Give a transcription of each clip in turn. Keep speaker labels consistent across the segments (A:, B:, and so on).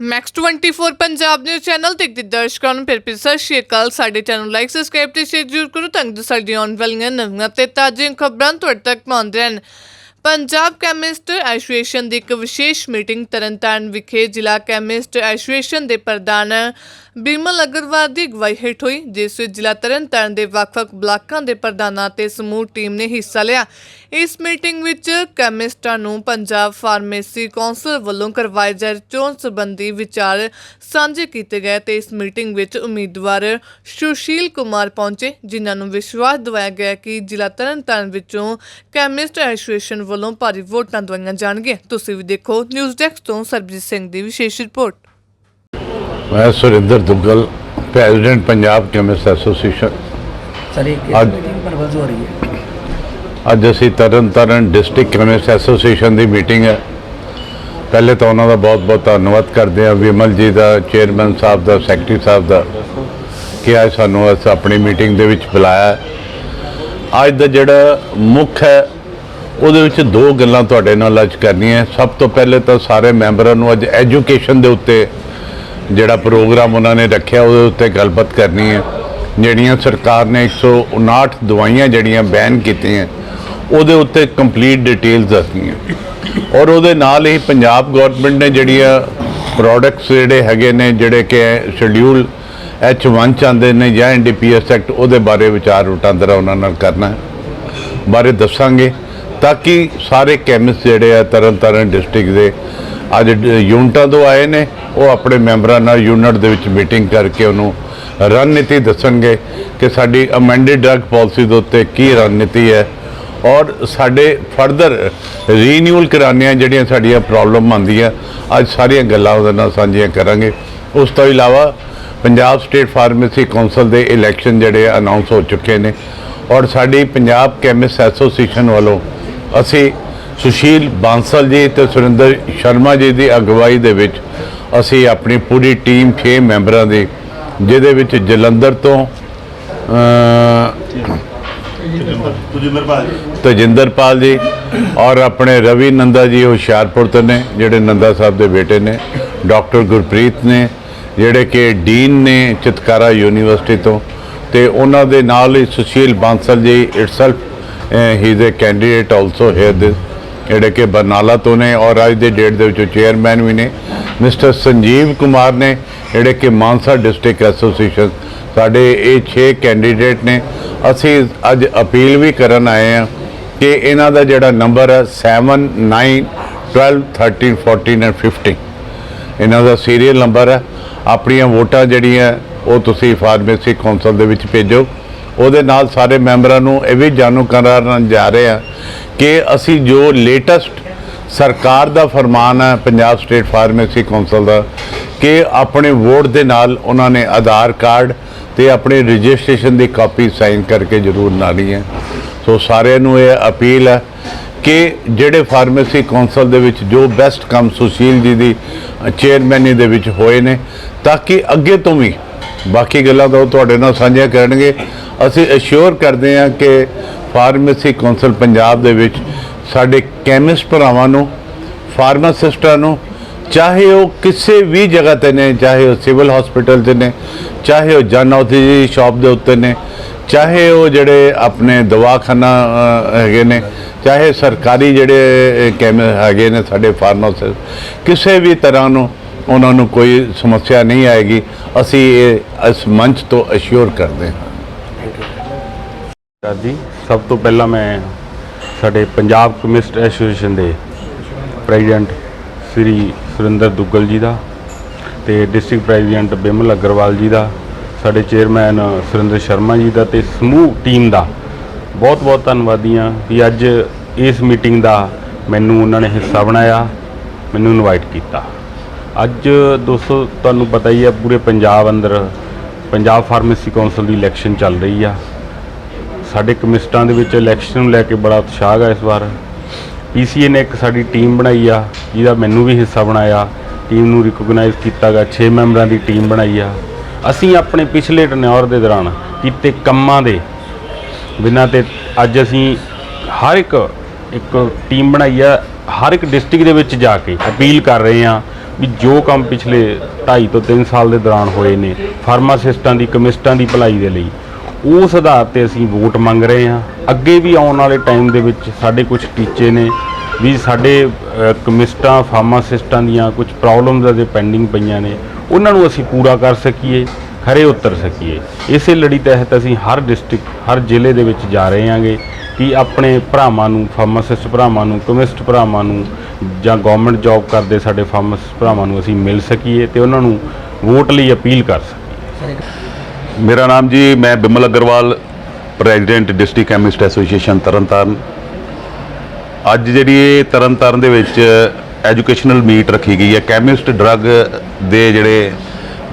A: Max 24 Punjab news channel ਤੇ ਦੇ ਦਰਸ਼ਕਾਂ ਨੂੰ ਫਿਰ ਫਿਰ ਸਤਿ ਸ਼੍ਰੀ ਅਕਾਲ। ਸਾਡੇ ਚੈਨਲ ਲਾਈਕ ਸਬਸਕ੍ਰਾਈਬ ਤੇ ਸ਼ੇਅਰ ਜ਼ਰੂਰ ਕਰੋ ਤਾਂ ਕਿ ਸਾਡੀਆਂ ਆਉਣ ਵਾਲੀਆਂ ਨਵੀਆਂ ਤੇ ਤਾਜ਼ੀਆਂ ਖਬਰਾਂ ਤੁਹਾਡੇ ਤੱਕ ਪਹੁੰਚਦੇ ਰਹਿਣ ਪੰਜਾਬ ਕੈਮਿਸਟ ਐਸੋਸੀਏਸ਼ਨ ਦੀ ਇੱਕ ਵਿਸ਼ੇਸ਼ ਮੀਟਿੰਗ ਤਰਨਤਾਰਨ ਵਿਖੇ ਜ਼ਿਲ੍ਹਾ ਕੈਮਿਸਟ ਐਸੋਸੀਏਸ਼ਨ ਦੇ ਪ੍ਰਧਾਨ ਬਿਮਲ ਅਗਰਵਾਲ ਦੀ ਅਗਵਾਈ ਹੇਠ ਹੋਈ, ਜਿਸ ਵਿੱਚ ਜ਼ਿਲ੍ਹਾ ਤਰਨਤਾਰਨ ਦੇ ਵੱਖ-ਵੱਖ ਬਲਾਕਾਂ ਦੇ ਪ੍ਰਧਾਨਾਂ ਤੇ ਸਮੂਹ ਟੀਮ ਨੇ ਹਿੱਸਾ ਲਿਆ। ਇਸ ਮੀਟਿੰਗ ਵਿੱਚ ਕੈਮਿਸਟਾਂ ਨੂੰ ਪੰਜਾਬ ਫਾਰਮੇਸੀ ਕੌਂਸਲ ਵੱਲੋਂ ਕਰਵਾਏ ਜਾ ਰਹੇ ਚੋਣ ਸੰਬੰਧੀ ਵਿਚਾਰ ਸਾਂਝੇ ਕੀਤੇ ਗਏ ਤੇ ਇਸ ਮੀਟਿੰਗ ਵਿੱਚ ਉਮੀਦਵਾਰ ਸੁਸ਼ੀਲ ਕੁਮਾਰ ਪਹੁੰਚੇ, ਜਿਨ੍ਹਾਂ ਨੂੰ ਵਿਸ਼ਵਾਸ ਦਿਵਾਇਆ ਗਿਆ ਕਿ ਜ਼ਿਲ੍ਹਾ ਤਰਨਤਾਰਨ ਵਿੱਚੋਂ ਕੈਮਿਸਟ ਐਸੋਸੀਏਸ਼ਨ ਵੱਲੋਂ ਭਾਰੀ ਵੋਟਾਂ ਦਵਾਈਆਂ ਜਾਣਗੀਆਂ। ਤੁਸੀਂ ਵੀ ਦੇਖੋ, ਨਿਊਜ਼ ਡੈਸਕ ਤੋਂ ਸਰਬਜੀਤ ਸਿੰਘ ਦੀ ਵਿਸ਼ੇਸ਼ ਰਿਪੋਰਟ।
B: ਮੈਂ Surinder Duggal president Punjab chemist association.
C: Sir ਇਹ
B: ਅੱਜ-
C: ਕਿਸ ਮੀਟਿੰਗ ਪਰਪਸ ਹੋ ਰਹੀ ਹੈ?
B: ਅੱਜ ਅਸੀਂ ਤਰਨਤਾਰਨ ਡਿਸਟ੍ਰਿਕਟ ਕੈਮਿਸਟ ਐਸੋਸੀਏਸ਼ਨ ਦੀ ਮੀਟਿੰਗ ਹੈ। ਪਹਿਲੇ ਤਾਂ ਉਹਨਾਂ ਦਾ ਬਹੁਤ-ਬਹੁਤ ਧੰਨਵਾਦ ਕਰਦੇ ਹਾਂ ਵਿਮਲ ਜੀ ਦਾ ਚੇਅਰਮੈਨ ਸਾਹਿਬ ਦਾ ਸੈਕਟਰੀ ਸਾਹਿਬ ਦਾ ਕਿ ਅੱਜ ਸਾਨੂੰ ਇਸ ਆਪਣੀ ਮੀਟਿੰਗ ਦੇ ਵਿੱਚ ਬੁਲਾਇਆ ਹੈ। ਅੱਜ ਦਾ ਜਿਹੜਾ ਮੁੱਖ ਹੈ ਉਹਦੇ ਵਿੱਚ ਦੋ ਗੱਲਾਂ ਤੁਹਾਡੇ ਨਾਲ ਅੱਜ ਕਰਨੀਆਂ ਸਭ ਤੋਂ ਪਹਿਲੇ ਤਾਂ ਸਾਰੇ ਮੈਂਬਰਾਂ ਨੂੰ ਅੱਜ ਐਜੂਕੇਸ਼ਨ ਦੇ ਉੱਤੇ ਜਿਹੜਾ ਪ੍ਰੋਗਰਾਮ ਉਹਨਾਂ ਨੇ ਰੱਖਿਆ, ਉਹਦੇ ਉੱਤੇ ਗੱਲਬਾਤ ਕਰਨੀ ਹੈ। ਜਿਹੜੀਆਂ ਸਰਕਾਰ ਨੇ 159 ਦਵਾਈਆਂ ਜਿਹੜੀਆਂ ਬੈਨ ਕੀਤੀਆਂ, ਉਹਦੇ ਉੱਤੇ ਕੰਪਲੀਟ ਡਿਟੇਲਸ ਦੱਸਣੀਆਂ। ਔਰ ਉਹਦੇ ਨਾਲ ਹੀ ਪੰਜਾਬ ਗਵਰਨਮੈਂਟ ਨੇ ਜਿਹੜੀਆਂ ਪ੍ਰੋਡਕਟਸ ਜਿਹੜੇ ਹੈਗੇ ਨੇ, ਜਿਹੜੇ ਕਿ ਸ਼ਡਿਊਲ H1 ਚਾਹੁੰਦੇ ਨੇ ਜਾਂ ਐਨਡੀਪੀਐਸ ਐਕਟ ਉਹਦੇ ਬਾਰੇ ਵਿਚਾਰ ਵਟਾਂਦਰਾ ਉਹਨਾਂ ਨਾਲ ਕਰਨਾ ਬਾਰੇ ਦੱਸਾਂਗੇ, ਤਾਂ ਕਿ ਸਾਰੇ ਕੈਮਿਸਟ ਜਿਹੜੇ ਆ ਤਰਨ ਤਾਰਨ ਡਿਸਟ੍ਰਿਕਟ ਦੇ ਅੱਜ ਯੂਨਿਟਾਂ ਤੋਂ ਆਏ ਨੇ। ਉਹ ਆਪਣੇ ਮੈਂਬਰਾਂ ਨਾਲ ਯੂਨਿਟ ਦੇ ਵਿੱਚ ਮੀਟਿੰਗ ਕਰਕੇ ਉਹਨੂੰ ਰਣਨੀਤੀ ਦੱਸਣਗੇ ਕਿ ਸਾਡੀ ਅਮੈਂਡਡ ਡਰੱਗ ਪਾਲਿਸੀ ਦੇ ਉੱਤੇ ਕੀ ਰਣਨੀਤੀ ਹੈ। ਔਰ ਸਾਡੇ ਫਰਦਰ ਰੀਨਿਊਅਲ ਕਰਾਉਣੀਆਂ ਜਿਹੜੀਆਂ ਸਾਡੀਆਂ ਪ੍ਰੋਬਲਮ ਆਉਂਦੀਆਂ, ਅੱਜ ਸਾਰੀਆਂ ਗੱਲਾਂ ਉਹਦੇ ਨਾਲ ਸਾਂਝੀਆਂ ਕਰਾਂਗੇ। ਉਸ ਤੋਂ ਇਲਾਵਾ ਪੰਜਾਬ ਸਟੇਟ ਫਾਰਮੇਸੀ ਕੌਂਸਲ ਦੇ ਇਲੈਕਸ਼ਨ ਜਿਹੜੇ ਅਨਾਉਂਸ ਹੋ ਚੁੱਕੇ ਨੇ। ਔਰ ਸਾਡੀ ਪੰਜਾਬ ਕੈਮਿਸਟ ਐਸੋਸੀਏਸ਼ਨ ਵੱਲੋਂ ਅਸੀਂ ਸੁਸ਼ੀਲ ਬਾਂਸਲ ਜੀ ਤੇ ਸੁਰਿੰਦਰ ਸ਼ਰਮਾ ਜੀ ਦੀ ਅਗਵਾਈ ਦੇ ਵਿੱਚ ਅਸੀਂ ਆਪਣੀ ਪੂਰੀ ਟੀਮ 6 ਮੈਂਬਰਾਂ ਦੀ ਜਿਹਦੇ ਵਿੱਚ ਜਲੰਧਰ ਤੋਂ ਤਜਿੰਦਰਪਾਲ ਜੀ। ਔਰ ਆਪਣੇ ਰਵੀ ਨੰਦਾ ਜੀ ਹੁਸ਼ਿਆਰਪੁਰ ਤੋਂ ਨੇ ਜਿਹੜੇ ਨੰਦਾ ਸਾਹਿਬ ਦੇ ਬੇਟੇ ਨੇ ਡਾਕਟਰ ਗੁਰਪ੍ਰੀਤ ਨੇ ਜਿਹੜੇ ਕਿ ਡੀਨ ਨੇ ਚਿਤਕਾਰਾ ਯੂਨੀਵਰਸਿਟੀ ਤੋਂ ਤੇ ਉਹਨਾਂ ਦੇ ਨਾਲ ਹੀ Sushil Bansal ji itself he is a candidate also here this ਜਿਹੜੇ ਕਿ ਬਰਨਾਲਾ ਤੋਂ ਨੇ ਔਰ ਅੱਜ ਦੇ ਡੇਟ ਦੇ ਵਿੱਚ ਚੇਅਰਮੈਨ ਵੀ ਨੇ। ਮਿਸਟਰ ਸੰਜੀਵ ਕੁਮਾਰ ਨੇ ਜਿਹੜੇ ਕਿ ਮਾਨਸਾ ਡਿਸਟ੍ਰਿਕਟ ਐਸੋਸੀਏਸ਼ਨ ਸਾਡੇ ਇਹ 6 ਕੈਂਡੀਡੇਟ ਨੇ। ਅਸੀਂ ਅੱਜ ਅਪੀਲ ਵੀ ਕਰਨ ਆਏ ਹਾਂ ਕਿ ਇਹਨਾਂ ਦਾ ਜਿਹੜਾ ਨੰਬਰ ਹੈ 7 9 12 13 14 ਐਂਡ 15 ਇਹਨਾਂ ਦਾ ਸੀਰੀਅਲ ਨੰਬਰ ਹੈ। ਆਪਣੀਆਂ ਵੋਟਾਂ ਜਿਹੜੀਆਂ ਉਹ ਤੁਸੀਂ ਫਾਰਮੇਸੀ ਕੌਂਸਲ ਦੇ ਵਿੱਚ ਭੇਜੋ। ਉਹਦੇ ਨਾਲ ਸਾਰੇ ਮੈਂਬਰਾਂ ਨੂੰ ਇਹ ਵੀ ਜਾਣੂ ਕਰਾਉਣ ਜਾ ਰਹੇ ਹਾਂ ਕਿ ਅਸੀਂ ਜੋ ਲੇਟੈਸਟ ਸਰਕਾਰ ਦਾ ਫਰਮਾਨ ਹੈ, ਪੰਜਾਬ ਸਟੇਟ ਫਾਰਮੇਸੀ ਕੌਂਸਲ ਦਾ, ਕਿ ਆਪਣੇ ਵੋਟ ਦੇ ਨਾਲ ਉਹਨਾਂ ਨੇ ਆਧਾਰ ਕਾਰਡ ਤੇ ਆਪਣੇ ਰਜਿਸਟ੍ਰੇਸ਼ਨ ਦੀ ਕਾਪੀ ਸਾਈਨ ਕਰਕੇ ਜ਼ਰੂਰ ਲਾਣੀ ਹੈ। ਸੋ ਸਾਰਿਆਂ ਨੂੰ ਇਹ ਅਪੀਲ ਹੈ ਕਿ ਜਿਹੜੇ ਫਾਰਮੇਸੀ ਕੌਂਸਲ ਦੇ ਵਿੱਚ ਜੋ ਬੈਸਟ ਕੰਮ ਸੁਸ਼ੀਲ ਜੀ ਦੀ ਚੇਅਰਮੈਨੀ ਦੇ ਵਿੱਚ ਹੋਏ ਨੇ, ਤਾਂ ਕਿ ਅੱਗੇ ਤੋਂ ਵੀ ਬਾਕੀ ਗੱਲਾਂ ਤਾਂ ਉਹ ਤੁਹਾਡੇ ਨਾਲ ਸਾਂਝੀਆਂ ਕਰਨਗੇ। ਅਸੀਂ ਅਸ਼ੋਰ ਕਰਦੇ ਹਾਂ ਕਿ ਫਾਰਮੇਸੀ ਕੌਂਸਲ ਪੰਜਾਬ ਦੇ ਵਿੱਚ ਸਾਡੇ ਕੈਮਿਸਟ ਭਰਾਵਾਂ ਨੂੰ ਫਾਰਮਾਸਿਸਟਾਂ ਨੂੰ, ਚਾਹੇ ਉਹ ਕਿਸੇ ਵੀ ਜਗ੍ਹਾ ਤੇ ਨੇ, ਚਾਹੇ ਉਹ ਸਿਵਲ ਹਸਪੀਟਲ ਤੇ ਨੇ, ਚਾਹੇ ਉਹ ਜਨ ਔਸ਼ਧੀ ਦੀ ਸ਼ਾਪ ਦੇ ਉੱਤੇ ਨੇ, ਚਾਹੇ ਉਹ ਜਿਹੜੇ ਆਪਣੇ ਦਵਾਖਾਨਾ ਹੈਗੇ ਨੇ, ਚਾਹੇ ਸਰਕਾਰੀ ਜਿਹੜੇ ਕੈਮ ਹੈਗੇ ਨੇ ਸਾਡੇ ਫਾਰਮਾਸਿਸਟ ਕਿਸੇ ਵੀ ਤਰ੍ਹਾਂ ਨੂੰ ਉਹਨਾਂ ਨੂੰ ਕੋਈ ਸਮੱਸਿਆ ਨਹੀਂ ਆਏਗੀ, ਅਸੀਂ ਇਹ ਇਸ ਮੰਚ ਤੋਂ ਅਸ਼ੋਰ ਕਰਦੇ ਹਾਂ।
D: ਜੀ, ਸਭ ਤੋਂ ਪਹਿਲਾਂ ਮੈਂ ਸਾਡੇ ਪੰਜਾਬ ਕਮਿਸਟ ਐਸੋਸੀਏਸ਼ਨ ਦੇ ਪ੍ਰੈਜ਼ੀਡੈਂਟ ਸ੍ਰੀ ਸੁਰਿੰਦਰ ਦੁੱਗਲ ਜੀ ਦਾ ਤੇ ਡਿਸਟ੍ਰਿਕਟ ਪ੍ਰੈਜ਼ੀਡੈਂਟ ਬਿਮਲ ਅਗਰਵਾਲ ਜੀ ਦਾ, ਸਾਡੇ ਚੇਅਰਮੈਨ ਸੁਰਿੰਦਰ ਸ਼ਰਮਾ ਜੀ ਦਾ ਤੇ ਸਮੂਹ ਟੀਮ ਦਾ ਬਹੁਤ ਬਹੁਤ ਧੰਨਵਾਦੀਆਂ ਵੀ ਅੱਜ ਇਸ ਮੀਟਿੰਗ ਦਾ ਮੈਨੂੰ ਉਹਨਾਂ ਨੇ ਹਿੱਸਾ ਬਣਾਇਆ, ਮੈਨੂੰ ਇਨਵਾਈਟ ਕੀਤਾ। ਅੱਜ ਦੋਸਤੋ, ਤੁਹਾਨੂੰ ਪਤਾ ਹੀ ਹੈ ਪੂਰੇ ਪੰਜਾਬ ਅੰਦਰ ਪੰਜਾਬ ਫਾਰਮੇਸੀ ਕੌਂਸਲ ਦੀ ਇਲੈਕਸ਼ਨ ਚੱਲ ਰਹੀ ਆ। ਸਾਡੇ ਕਮਿਸਟਾਂ ਦੇ ਵਿੱਚ ਇਲੈਕਸ਼ਨ ਨੂੰ ਲੈ ਕੇ ਬੜਾ ਉਤਸ਼ਾਹ ਹੈ ਇਸ ਵਾਰ। ਪੀਸੀਏ ਨੇ ਇੱਕ ਸਾਡੀ ਟੀਮ ਬਣਾਈ ਆ, ਜਿਹਦਾ ਮੈਨੂੰ ਵੀ ਹਿੱਸਾ ਬਣਾਇਆ। ਟੀਮ ਨੂੰ ਰਿਕੋਗਨਾਈਜ਼ ਕੀਤਾ ਗਿਆ 6 ਮੈਂਬਰਾਂ ਦੀ ਟੀਮ ਬਣਾਈ ਆ। ਅਸੀਂ ਆਪਣੇ ਪਿਛਲੇ ਟਨਿਓਰ ਦੇ ਦੌਰਾਨ ਕੀਤੇ ਕੰਮਾਂ ਦੇ ਬਿਨਾਂ ਤੇ ਅੱਜ ਅਸੀਂ ਹਰ ਇੱਕ ਇੱਕ ਟੀਮ ਬਣਾਈ ਆ, ਹਰ ਇੱਕ ਡਿਸਟ੍ਰਿਕਟ ਦੇ ਵਿੱਚ ਜਾ ਕੇ ਅਪੀਲ ਕਰ ਰਹੇ ਆ ਵੀ ਜੋ ਕੰਮ ਪਿਛਲੇ 2.5 ਤੋਂ 3 ਸਾਲ ਦੇ ਦੌਰਾਨ ਹੋਏ ਨੇ, ਫਾਰਮਾਸਿਸਟਾਂ ਦੀ, ਕਮਿਸਟਾਂ ਦੀ ਭਲਾਈ ਦੇ ਲਈ ਉਸ ਆਧਾਰ ਤੇ ਅਸੀਂ ਵੋਟ ਮੰਗ ਰਹੇ ਹਾਂ। ਅੱਗੇ ਵੀ ਆਉਣ ਵਾਲੇ ਟਾਈਮ ਦੇ ਵਿੱਚ ਸਾਡੇ ਕੁਝ ਟੀਚੇ ਨੇ, ਵੀ ਸਾਡੇ ਕਮਿਸਟਾਂ ਫਾਰਮਾਸਿਸਟਾਂ ਦੀਆਂ ਕੁਝ ਪ੍ਰੋਬਲਮਸ ਅਜੇ ਪੈਂਡਿੰਗ ਪਈਆਂ ਨੇ, ਉਹਨਾਂ ਨੂੰ ਅਸੀਂ ਪੂਰਾ ਕਰ ਸਕੀਏ, ਖਰੇ ਉਤਰ ਸਕੀਏ। ਇਸੇ ਲੜੀ ਤਹਿਤ ਅਸੀਂ ਹਰ ਡਿਸਟ੍ਰਿਕਟ ਹਰ ਜ਼ਿਲ੍ਹੇ ਦੇ ਵਿੱਚ ਜਾ ਰਹੇ ਹਾਂਗੇ ਕਿ ਆਪਣੇ ਭਰਾਵਾਂ ਨੂੰ ਫਾਰਮਾਸਿਸਟ ਭਰਾਵਾਂ ਨੂੰ ਕਮਿਸਟ ਭਰਾਵਾਂ ਨੂੰ ਜਾਂ ਗਵਰਨਮੈਂਟ ਜੌਬ ਕਰਦੇ ਸਾਡੇ ਫਾਰਮਾਸਿਸਟ ਭਰਾਵਾਂ ਨੂੰ ਅਸੀਂ ਮਿਲ ਸਕੀਏ ਤੇ ਉਹਨਾਂ ਨੂੰ ਵੋਟ ਲਈ ਅਪੀਲ ਕਰ ਸਕੀਏ।
E: ਮੇਰਾ ਨਾਮ ਜੀ, ਮੈਂ Bimal Agarwal president district chemist association Tarn Taran. ਅੱਜ ਜਿਹੜੀ ਇਹ ਤਰਨਤਾਰਨ ਦੇ ਵਿੱਚ ਐਜੂਕੇਸ਼ਨਲ ਮੀਟ ਰੱਖੀ ਗਈ ਹੈ ਕੈਮਿਸਟ ਡਰੱਗ ਦੇ ਜਿਹੜੇ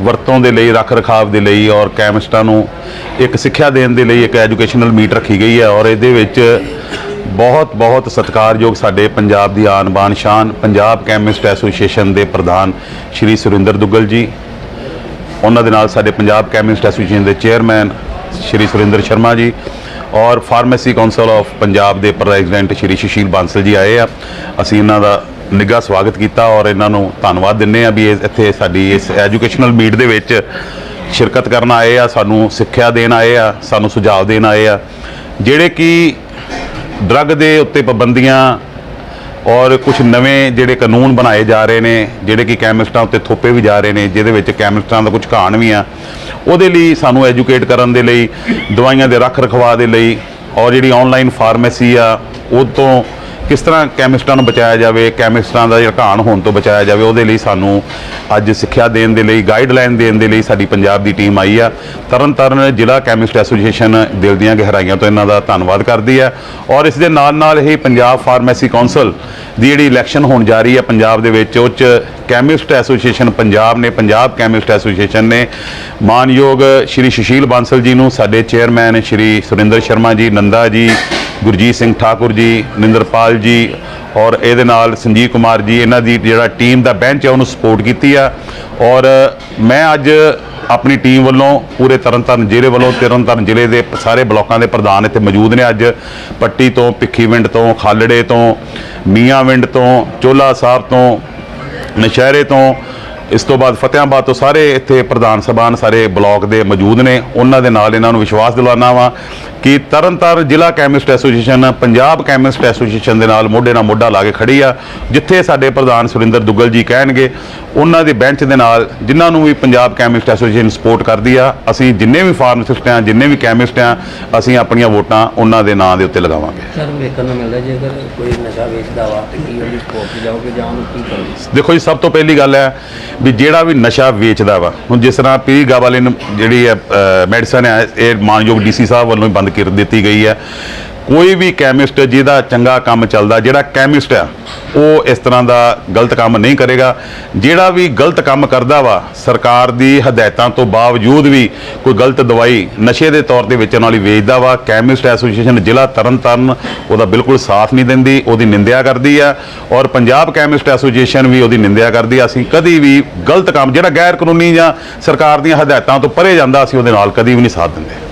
E: ਵਰਤੋਂ ਦੇ ਲਈ ਰੱਖ ਰਖਾਵ ਦੇ ਲਈ ਔਰ ਕੈਮਿਸਟਾਂ ਨੂੰ ਇੱਕ ਸਿੱਖਿਆ ਦੇਣ ਦੇ ਲਈ ਇੱਕ ਐਜੂਕੇਸ਼ਨਲ ਮੀਟ ਰੱਖੀ ਗਈ ਹੈ ਔਰ ਇਹਦੇ ਵਿੱਚ ਬਹੁਤ ਬਹੁਤ ਸਤਿਕਾਰਯੋਗ ਸਾਡੇ ਪੰਜਾਬ ਦੀ ਆਨ ਬਾਨ ਸ਼ਾਨ, ਪੰਜਾਬ ਕੈਮਿਸਟ ਐਸੋਸੀਏਸ਼ਨ ਦੇ ਪ੍ਰਧਾਨ ਸ਼੍ਰੀ ਸੁਰਿੰਦਰ ਦੁੱਗਲ ਜੀ ਉਹਨਾਂ ਦੇ ਨਾਲ ਸਾਡੇ ਪੰਜਾਬ ਕੈਮਿਸਟ ਐਸੋਸੀਏਸ਼ਨ ਦੇ ਚੇਅਰਮੈਨ ਸ਼੍ਰੀ ਸੁਰਿੰਦਰ ਸ਼ਰਮਾ ਜੀ ਔਰ ਫਾਰਮੇਸੀ ਕਾਉਂਸਲ ਆਫ ਪੰਜਾਬ ਦੇ ਪ੍ਰੈਜ਼ੀਡੈਂਟ ਸ਼੍ਰੀ ਸੁਸ਼ੀਲ ਬਾਂਸਲ ਜੀ ਆਏ ਆ। ਅਸੀਂ ਇਹਨਾਂ ਦਾ ਨਿੱਘਾ ਸਵਾਗਤ ਕੀਤਾ ਔਰ ਇਹਨਾਂ ਨੂੰ ਧੰਨਵਾਦ ਦਿੰਦੇ ਆ ਵੀ ਇਹ ਇੱਥੇ ਸਾਡੀ ਇਸ ਐਜੂਕੇਸ਼ਨਲ ਮੀਟ ਦੇ ਵਿੱਚ ਸ਼ਿਰਕਤ ਕਰਨ ਆਏ ਆ, ਸਾਨੂੰ ਸਿੱਖਿਆ ਦੇਣ ਆਏ ਆ, ਸਾਨੂੰ ਸੁਝਾਅ ਦੇਣ ਆਏ ਆ। ਜਿਹੜੇ ਕਿ ਡਰੱਗ ਦੇ ਉੱਤੇ ਪਾਬੰਦੀਆਂ ਔਰ ਕੁਝ ਨਵੇਂ ਜਿਹੜੇ ਕਾਨੂੰਨ ਬਣਾਏ ਜਾ ਰਹੇ ਨੇ, ਜਿਹੜੇ ਕਿ ਕੈਮਿਸਟਾਂ ਉੱਤੇ ਥੋਪੇ ਵੀ ਜਾ ਰਹੇ ਨੇ, ਜਿਹਦੇ ਵਿੱਚ ਕੈਮਿਸਟਾਂ ਦਾ ਕੁਝ ਘਾਣ ਵੀ ਆ, ਉਹਦੇ ਲਈ ਸਾਨੂੰ ਐਜੂਕੇਟ ਕਰਨ ਦੇ ਲਈ, ਦਵਾਈਆਂ ਦੇ ਰੱਖ ਰਖਵਾ ਦੇ ਲਈ, ਔਰ ਜਿਹੜੀ ਆਨਲਾਈਨ ਫਾਰਮੇਸੀ ਆ, ਉਹ ਤੋਂ ਕਿਸ ਤਰ੍ਹਾਂ ਕੈਮਿਸਟਾਂ ਨੂੰ ਬਚਾਇਆ ਜਾਵੇ ਕੈਮਿਸਟਾਂ ਦਾ ਜਿਹੜਾ ਹੋਣ ਤੋਂ ਬਚਾਇਆ ਜਾਵੇ, ਉਹਦੇ ਲਈ ਸਾਨੂੰ ਅੱਜ ਸਿੱਖਿਆ ਦੇਣ ਦੇ ਲਈ ਗਾਈਡਲਾਈਨ ਦੇਣ ਦੇ ਲਈ ਸਾਡੀ ਪੰਜਾਬ ਦੀ ਟੀਮ ਆਈ ਆ। ਤਰਨਤਾਰਨ ਜ਼ਿਲ੍ਹਾ ਕੈਮਿਸਟ ਐਸੋਸੀਏਸ਼ਨ ਦਿਲ ਦੀਆਂ ਗਹਿਰਾਈਆਂ ਤੋਂ ਇਹਨਾਂ ਦਾ ਧੰਨਵਾਦ ਕਰਦੀ ਹੈ ਔਰ ਇਸ ਦੇ ਨਾਲ ਨਾਲ ਹੀ ਪੰਜਾਬ ਫਾਰਮੇਸੀ ਕਾਉਂਸਲ ਦੀ ਜਿਹੜੀ ਇਲੈਕਸ਼ਨ ਹੋਣ ਜਾ ਰਹੀ ਹੈ ਪੰਜਾਬ ਦੇ ਵਿੱਚ, ਉਹ 'ਚ ਕੈਮਿਸਟ ਐਸੋਸੀਏਸ਼ਨ ਪੰਜਾਬ ਨੇ, ਪੰਜਾਬ ਕੈਮਿਸਟ ਐਸੋਸੀਏਸ਼ਨ ਨੇ ਮਾਨਯੋਗ ਸ਼੍ਰੀ ਸੁਸ਼ੀਲ ਬਾਂਸਲ ਜੀ ਨੂੰ, ਸਾਡੇ ਚੇਅਰਮੈਨ ਸ਼੍ਰੀ ਸੁਰਿੰਦਰ ਸ਼ਰਮਾ ਜੀ, ਨੰਦਾ ਜੀ, ਗੁਰਜੀਤ ਸਿੰਘ ਠਾਕੁਰ ਜੀ, ਨਿੰਦਰਪਾਲ ਜੀ ਔਰ ਇਹਦੇ ਨਾਲ ਸੰਜੀਵ ਕੁਮਾਰ ਜੀ, ਇਹਨਾਂ ਦੀ ਜਿਹੜਾ ਟੀਮ ਦਾ ਬੈਂਚ ਹੈ, ਉਹਨੂੰ ਸਪੋਰਟ ਕੀਤੀ ਆ। ਔਰ ਮੈਂ ਅੱਜ ਆਪਣੀ ਟੀਮ ਵੱਲੋਂ ਪੂਰੇ ਤਰਨਤਾਰਨ ਜ਼ਿਲ੍ਹੇ ਵੱਲੋਂ, ਤਰਨਤਾਰਨ ਜ਼ਿਲ੍ਹੇ ਦੇ ਸਾਰੇ ਬਲਾਕਾਂ ਦੇ ਪ੍ਰਧਾਨ ਇੱਥੇ ਮੌਜੂਦ ਨੇ ਅੱਜ। ਪੱਟੀ ਤੋਂ, ਭਿੱਖੀਵਿੰਡ ਤੋਂ, ਖਾਲੜੇ ਤੋਂ, ਮੀਆਂਵਿੰਡ ਤੋਂ ਚੋਲਾ ਸਾਹਿਬ ਤੋਂ ਨਸ਼ਹਿਰੇ ਤੋਂ ਇਸ ਤੋਂ ਬਾਅਦ ਫਤਿਆਬਾਦ ਤੋਂ ਸਾਰੇ ਇੱਥੇ ਪ੍ਰਧਾਨ ਸਭਾਨ ਸਾਰੇ ਬਲਾਕ ਦੇ ਮੌਜੂਦ ਨੇ। ਉਹਨਾਂ ਦੇ ਨਾਲ ਇਹਨਾਂ ਨੂੰ ਵਿਸ਼ਵਾਸ ਦਿਲਾਨਾ ਵਾ ਕਿ ਤਰਨਤਾਰਨ ਜ਼ਿਲ੍ਹਾ chemist association Punjab chemist association ਦੇ ਨਾਲ ਮੋਢੇ ਨਾਲ ਮੋਢਾ ਲਾ ਕੇ ਖੜੀ ਆ ਜਿੱਥੇ ਸਾਡੇ ਪ੍ਰਧਾਨ ਸੁਰਿੰਦਰ ਦੁੱਗਲ ਜੀ ਕਹਿਣਗੇ ਉਹਨਾਂ ਦੇ ਬੈਂਚ ਦੇ ਨਾਲ ਜਿਨ੍ਹਾਂ ਨੂੰ ਵੀ ਪੰਜਾਬ ਕੈਮਿਸਟ ਐਸੋਸੀਏਸ਼ਨ ਸਪੋਰਟ ਕਰਦੀ ਆ ਅਸੀਂ ਜਿੰਨੇ ਵੀ ਫਾਰਮਾਸਿਸਟ ਆ ਜਿੰਨੇ ਵੀ ਕੈਮਿਸਟ ਆ ਅਸੀਂ ਆਪਣੀਆਂ ਵੋਟਾਂ ਉਹਨਾਂ ਦੇ ਨਾਂ ਦੇ ਉੱਤੇ ਲਗਾਵਾਂਗੇ।
C: ਸਰ ਵੇਖਣ ਨੂੰ ਮਿਲਦਾ ਜੇਕਰ ਕੋਈ ਨਸ਼ਾ ਵੇਚਦਾ ਵਾ ਤੇ ਕੀ ਉਹਦੀ ਸਪੋਰਟ ਜਾਓਗੇ ਜਾਂ ਉਹਨੂੰ ਕੀ ਕਰੋਗੇ?
E: ਦੇਖੋ ਜੀ ਸਭ ਤੋਂ ਪਹਿਲੀ ਗੱਲ ਹੈ ਵੀ ਜਿਹੜਾ ਵੀ ਨਸ਼ਾ ਵੇਚਦਾ ਵਾ ਹੁਣ ਜਿਸ ਤਰ੍ਹਾਂ ਪੀ ਗਾਵਾਲਿਨ ਜਿਹੜੀ ਹੈ ਮੈਡੀਸਨ ਹੈ ਇਹ ਮਾਨਯੋਗ ਡੀਸੀ ਸਾਹਿਬ ਵੱਲੋਂ ਬੰਦ ਕਰ ਦਿੱਤੀ ਗਈ ਹੈ। ਕੋਈ ਵੀ ਕੈਮਿਸਟ ਜਿਹਦਾ ਚੰਗਾ ਕੰਮ ਚੱਲਦਾ, ਜਿਹੜਾ ਕੈਮਿਸਟ ਆ, ਉਹ ਇਸ ਤਰ੍ਹਾਂ ਦਾ ਗਲਤ ਕੰਮ ਨਹੀਂ ਕਰੇਗਾ। ਜਿਹੜਾ ਵੀ ਗਲਤ ਕੰਮ ਕਰਦਾ ਵਾ, ਸਰਕਾਰ ਦੀ ਹਦਾਇਤਾਂ ਤੋਂ ਬਾਵਜੂਦ ਵੀ ਕੋਈ ਗਲਤ ਦਵਾਈ ਨਸ਼ੇ ਦੇ ਤੌਰ ਤੇ ਵੇਚਣ ਵਾਲੀ ਵੇਚਦਾ ਵਾ ਕੈਮਿਸਟ ਐਸੋਸੀਏਸ਼ਨ ਜ਼ਿਲ੍ਹਾ ਤਰਨਤਾਰਨ ਉਹਦਾ ਬਿਲਕੁਲ ਸਾਥ ਨਹੀਂ ਦਿੰਦੀ, ਉਹਦੀ ਨਿੰਦਿਆ ਕਰਦੀ ਆ। ਔਰ ਪੰਜਾਬ ਕੈਮਿਸਟ ਐਸੋਸੀਏਸ਼ਨ ਵੀ ਉਹਦੀ ਨਿੰਦਿਆ ਕਰਦੀ ਆ। ਅਸੀਂ ਕਦੀ ਵੀ ਗਲਤ ਕੰਮ, ਜਿਹੜਾ ਗੈਰ ਕਾਨੂੰਨੀ ਜਾਂ ਸਰਕਾਰ ਦੀਆਂ ਹਦਾਇਤਾਂ ਤੋਂ ਪਰੇ ਜਾਂਦਾ, ਅਸੀਂ ਉਹਦੇ ਨਾਲ ਕਦੀ ਵੀ ਨਹੀਂ ਸਾਥ ਦਿੰਦੇ।